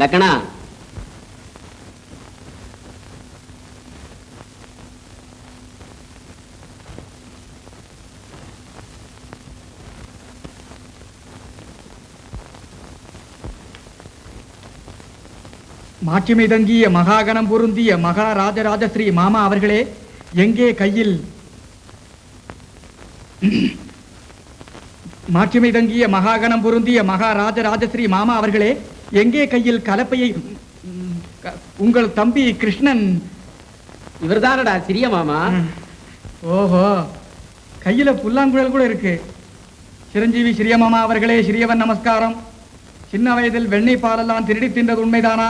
லக்கணா. மாட்சிமை தங்கிய மகாகணம் பொருந்திய மகாராஜராஜ ஸ்ரீ மாமா அவர்களே எங்கே கையில்? மாட்சிமை தங்கிய மகாகணம் பொருந்திய மகாராஜராஜ ஸ்ரீ மாமா அவர்களே எங்கே கையில் கலப்பையை? உங்கள் தம்பி கிருஷ்ணன். இவர்தானடா சிறிய மாமா? ஓஹோ கையில புல்லாங்குழல் கூட இருக்கு. சிரஞ்சீவி சிறிய மாமா அவர்களே சிறியவன் நமஸ்காரம். சின்ன வயதில் வெண்ணெய் பாலெல்லாம் திருடி தின்றது உண்மைதானா?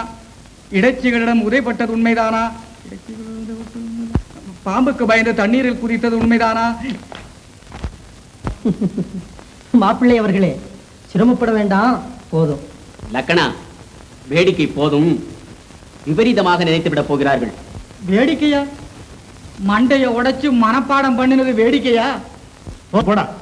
இடைச்சிகளிடம் உதைப்பட்டது உண்மைதானா? பாம்புக்கு பயந்து தண்ணீரில் குதித்தது உண்மைதானா? மாப்பிள்ளை அவர்களே சிரமப்பட வேண்டாம். போதும். லக்கணா வேடிக்கை போதும். விபரீதமாக நினைத்துவிடப் போகிறார்கள். வேடிக்கையா? மண்டையை உடைச்சு மனப்பாடம் பண்ணினது வேடிக்கையா? போ- போடா.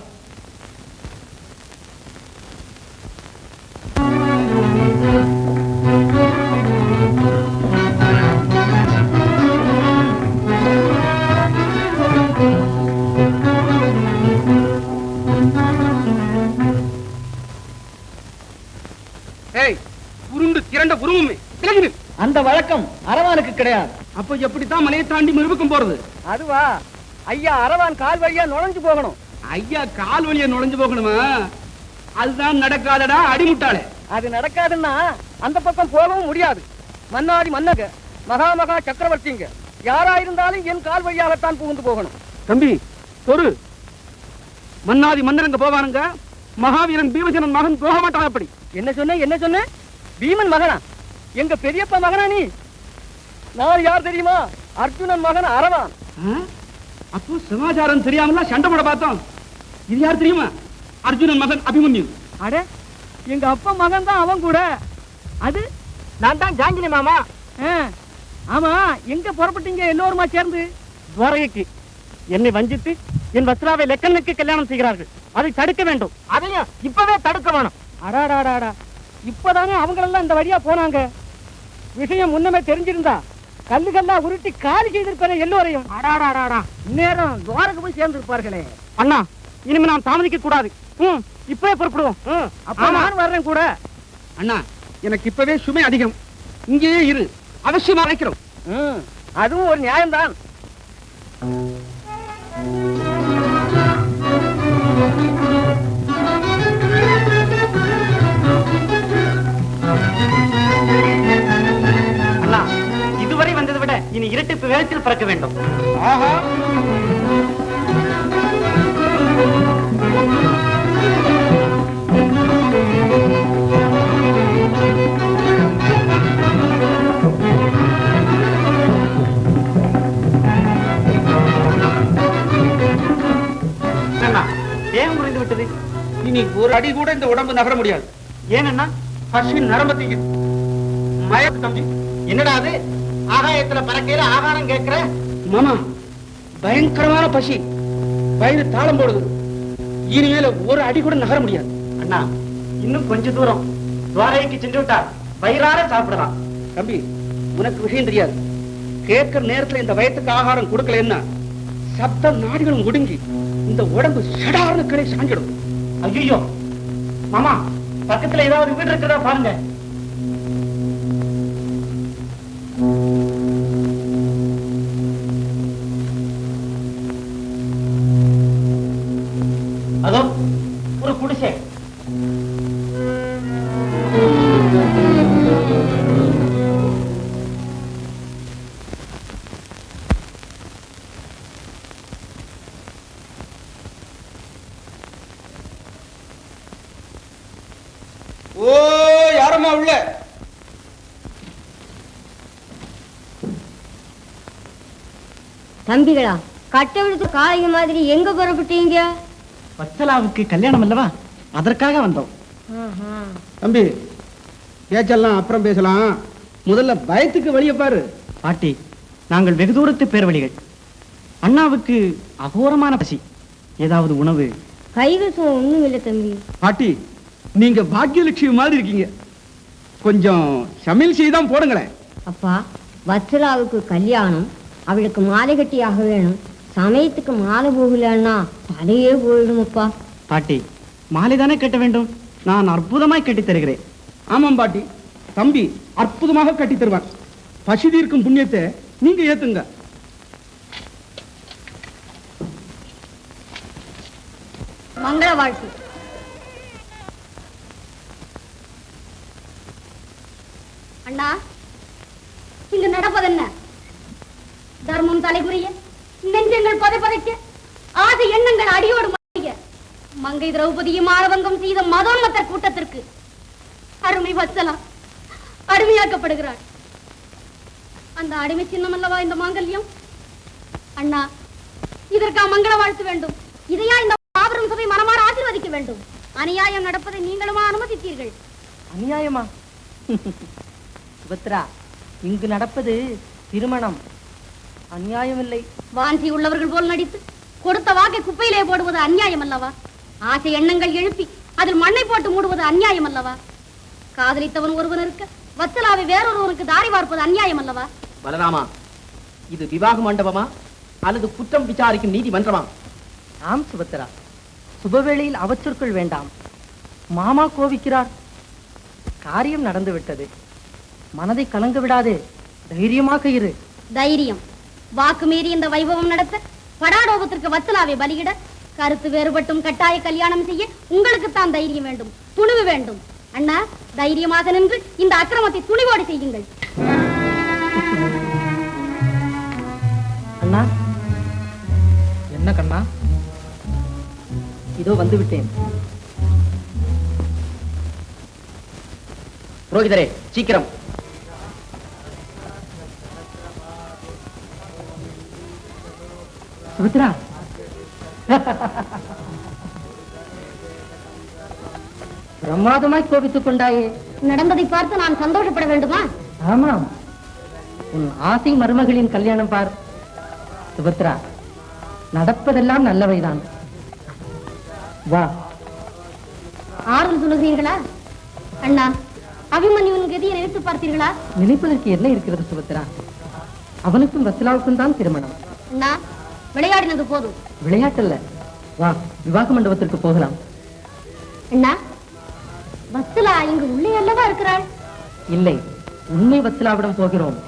அரவானுக்கு கிடையாது. அப்ப எப்படித்தான் மலையை தாண்டி மிருபக்கம் போறது? அதுவா? ஐயா அரவான் கால் வழியா நுழைஞ்சு போகணும். ஐயா கால் வழியா நுழைஞ்சு போகணுமா? அதுதான் நடக்காதடா அடிமுட்டாளே. அது நடக்காதுன்னா அந்த பக்கம் போகவும் முடியாது. மன்னாடி மன்னக மகா மகா சக்கரவர்த்திங்க யாரா இருந்தாலும் என் கால் வழியாகத்தான் புகுந்து போகணும். தம்பி பொறு மன்னாதி மன்னரங்க போவானுங்க. மகாவீரன் பீமசேனன் மகன் போக மாட்டான் அப்படி. என்ன சொன்ன என்ன சொன்ன? பீமன் மகனா? எங்க பெரியப்பா மகனா நீ? நான் யார் தெரியுமா? அர்ஜுனன் மகன் அரவான்? அப்போ சமாச்சாரம் தெரியாமல சண்டை போட பார்த்தோம். இது யார் தெரியுமா? அர்ஜுனன் மகன் அபிமன்யு. அட எங்க அப்பா மகன் தான் அவன் கூட. அது? நான் தான் ஜாங்கினி மாமா. ஆமா எங்க புறப்பட்டீங்க எல்லோருமா சேர்ந்து? துவரைக்கு என்னை வஞ்சித்து என் வஸ்ராவை லெக்கனுக்கு கல்யாணம் செய்கிறார்கள். அதை தடுக்க வேண்டும். அதையும் இப்பவே தடுக்க வேணும். அடாடாடாடா. இப்பதானே அவங்களெல்லாம் இந்த வழியா போனாங்க. விஷயம் முன்னமே தெரிஞ்சிருந்தா கல்லுகள்லாம் உருட்டி காலி செய்திருப்பாரு எல்லோரையும். நேரம் துவாரக்கு போய் சேர்ந்து இருப்பார்களே அண்ணா இனிமே நாம் தாமதிக்க கூடாது. ம் இப்பவே புறப்படுவோம். அப்ப நான் வர்றேன் கூட. அண்ணா எனக்கு இப்பவே சுமை அதிகம். இங்கேயே இரு. அவசியமா அழைக்கிறோம். அதுவும் ஒரு நியாயம்தான். அண்ணா விட இனி இரட்டிப்பு வேகத்தில் பறக்க வேண்டும். வேகம் குறைந்து விட்டது. இனி ஒரு அடி கூட இந்த உடம்பு நகர முடியாது. ஏனண்ணா பசி நரம்பத்தீங்க மயக்கு தம்பி. என்னடா அது? ஆகாயத்துல பறக்கையில ஆகாரம் கேட்கிற? மாமா பயங்கரமான பசி. வயிறு தாளம் போடுது. இனிமேல ஒரு அடி கூட நகர முடியாது. அண்ணா இன்னும் கொஞ்ச தூரம். துவாரைக்கு சென்று விட்டா வயிறார சாப்பிடலாம். தம்பி உனக்கு விஷயம் தெரியாது. கேட்கிற நேரத்துல இந்த வயத்துக்கு ஆகாரம் கொடுக்கலன்னா சப்த நாடிகளும் ஒடுங்கி இந்த உடம்பு சடார்னு கடை சாஞ்சிடும். ஐயோ மாமா பக்கத்துல ஏதாவது வீடு இருக்கிறதா பாருங்க. ஓ யாரம்மா உள்ள? தம்பிகளா கட்டை விடுத்து காளைங்க மாதிரி எங்க புறப்பட்டீங்க? வத்சலாவுக்கு கல்யாணம் அல்லவா? அதற்காக வந்தோம். தம்பி பேச்செல்லாம் அப்புறம் பேசலாம். முதல்ல பயத்துக்கு வழிய பாரு. பாட்டி நாங்கள் வெகு தூரத்து பேர்வழிகள். அண்ணாவுக்கு அகோரமான பசி. ஏதாவது உணவு? கைவசம் ஒண்ணும் இல்லை தம்பி. பாட்டி நீங்க பாக்கியலட்சுமி மாதிரி இருக்கீங்க. கொஞ்சம் சமையல் செய்து தான் போடுங்களேன். அப்பா வத்சலாவுக்கு கல்யாணம் அவளுக்கு மாலை கட்டியாக வேணும். சமயத்துக்கு மாலை போகலன்னா தலையே போயிடுமப்பா பாட்டி மாலை தானே கட்ட வேண்டும்? நான் அற்புதமாய் கட்டி தருகிறேன். ஆமாம் பாட்டி தம்பி அற்புதமாக கட்டி தருவான் பசி தீர்க்கும் புண்ணியத்தை நீங்க ஏத்துங்க. மங்கள வாழ்த்து. அண்ணா இங்கு நடப்பதென்ன தர்மம் தலைகுரிய நெஞ்சங்கள் பதை பதைக்க ஆசை எண்ணங்கள் அடியோடு மறைய மங்கை திரௌபதியும் ஆரவங்கம் செய்த மதோன்மத்தர் கூட்டத்திற்கு அருமை வச்சலாம் அடிமையாக்கப்படுகிறார். அந்த அடிமை சின்னம் அல்லவா இந்த மாங்கல்யம்? அண்ணா இதற்கா மங்கள வாழ்த்து வேண்டும். இதையா இந்த மாபெரும் சபை மனமாற ஆசீர்வதிக்க வேண்டும்? அநியாயம் நடப்பதை நீங்களுமா அனுமதித்தீர்கள்? அநியாயமா? சுபத்ரா இங்கு நடப்பது திருமணம். அநியாயம் இல்லை வாஞ்சி உள்ளவர்கள் போல் நடித்து கொடுத்த வாக்கை குப்பையிலே போடுவது அநியாயம் அல்லவா ஆசை எண்ணங்கள் எழுப்பி அதில் மண்ணை போட்டு மூடுவது அநியாயம் அல்லவா காதலித்தவன் ஒருவன் இருக்க வத்தலாவை வேறொருவனுக்கு தாரி பார்ப்பது அநியாயம் அல்லவா பலராமா இது விவாக மண்டபமா அல்லது குற்றம் விசாரிக்கும் நீதிமன்றமா ஆம் சுபத்ரா. சுபவேளையில் அவச்சொற்கள் வேண்டாம். மாமா கோபிக்கிறார் காரியம் நடந்து விட்டது மனதை கலங்க விடாதே. தைரியமாக இரு. தைரியம். வாக்கு மீறி இந்த வைபவம் நடத்த படாடோபத்திற்கு வத்தலாவை பலியிட கருத்து வேறுபட்டும் கட்டாய கல்யாணம் செய்ய உங்களுக்கு தான் தைரியம் வேண்டும் துணிவு வேண்டும். அண்ணா தைரியமாக நின்று இந்த அக்கிரமத்தை துணிவோடு செய்யுங்கள். அண்ணா என்ன கண்ணா? இதோ வந்து விட்டேன் புரோகிதரே சீக்கிரம். சுபத்ரா பிரமாதமாய் கோபித்துக் கொண்டாயே. நடந்ததை பார்த்து நான் சந்தோஷப்பட வேண்டுமா? ஆமாம். உன் ஆசை மருமகளின் கல்யாணம் பார். சுபத்ரா நடப்பதெல்லாம் நல்லவைதான். வா. ஆறுதல் சொல்லுகிறீர்களா? அண்ணா அபிமன்யுவின் கதியை நினைத்து பார்த்தீர்களா? நினைப்பதற்கு என்ன இருக்கிறது சுபத்ரா அவனுக்கும் வசலாவுக்கும் தான் திருமணம். அண்ணா விளையாடினது போதும். விளையாட்டல்ல. வா விவாக மண்டபத்திற்கு போகலாம். அண்ணா வத்சலா இங்கு உள்ளே அல்லவா இருக்கிறாள்? இல்லை உண்மை வத்சலாவிடம் போகிறோம்.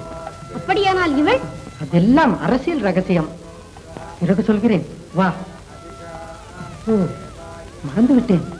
அப்படியானால் இவள்? அதெல்லாம் அரசியல் ரகசியம். பிறகு சொல்கிறேன். வா. ஓ மறந்து விட்டேன்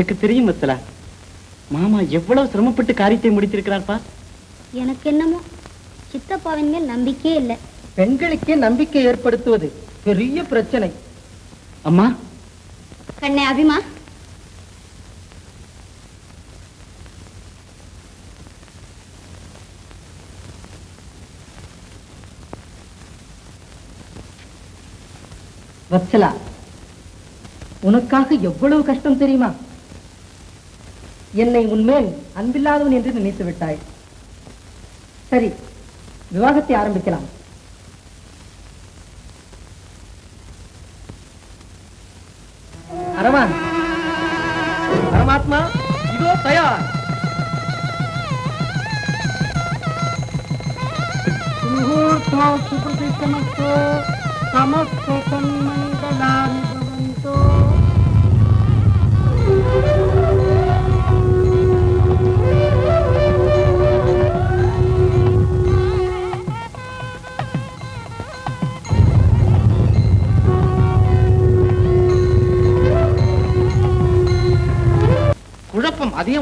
எனக்கு தெரியும் வத்தலா மாமா எவ்வளவு சிரமப்பட்டு காரியத்தை முடித்திருக்கிறார்ப்பா? எனக்கு என்னமோ சித்தப்பாவின் மேல் நம்பிக்கையே இல்லை. பெண்களுக்கே நம்பிக்கை ஏற்படுத்துவது பெரிய பிரச்சனை. அம்மா? கண்ணே அபிமா? வத்சலா உனக்காக எவ்வளவு கஷ்டம் தெரியுமா? என்னை உன்மேல் அன்பில்லாதவன் என்று நினைத்து விட்டாய். சரி விவாகத்தை ஆரம்பிக்கலாம். அரவான். பரமாத்மா இதோ தயார். குழப்பம்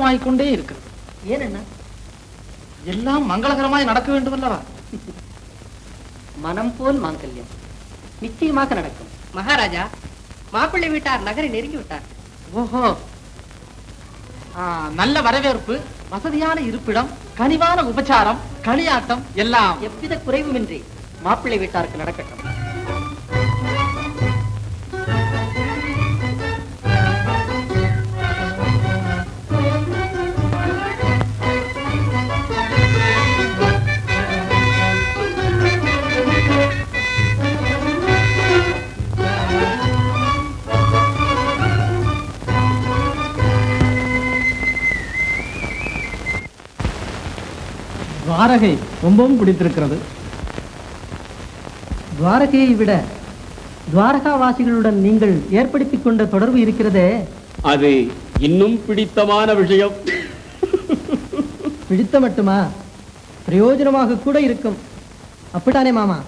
அதிகமாகிக் கொண்டே இருக்கிறது ஏனென்ன எல்லாம் மங்களகரமாய் நடக்க வேண்டும் அல்லவா மனம் போல் மாங்கல்யம். நிச்சயமாக நடக்கும். மகாராஜா மாப்பிள்ளை வீட்டார் நகரை நெருங்கி விட்டார் ஓஹோ நல்ல வரவேற்பு வசதியான இருப்பிடம் கனிவான உபச்சாரம் களியாட்டம் எல்லாம். எவ்வித குறைவுமின்றி மாப்பிள்ளை வீட்டாருக்கு நடக்கட்டும். துவாரகை ரொம்பவும் பிடித்திருக்கிறது. துவாரகையை விட துவாரகாவாசிகளுடன் நீங்கள் ஏற்படுத்திக் கொண்ட தொடர்பு இருக்கிறதே. அது இன்னும் பிடித்தமான விஷயம். பிடித்த மட்டுமா? பிரயோஜனமாக கூட இருக்கும். அப்படித்தானே மாமா?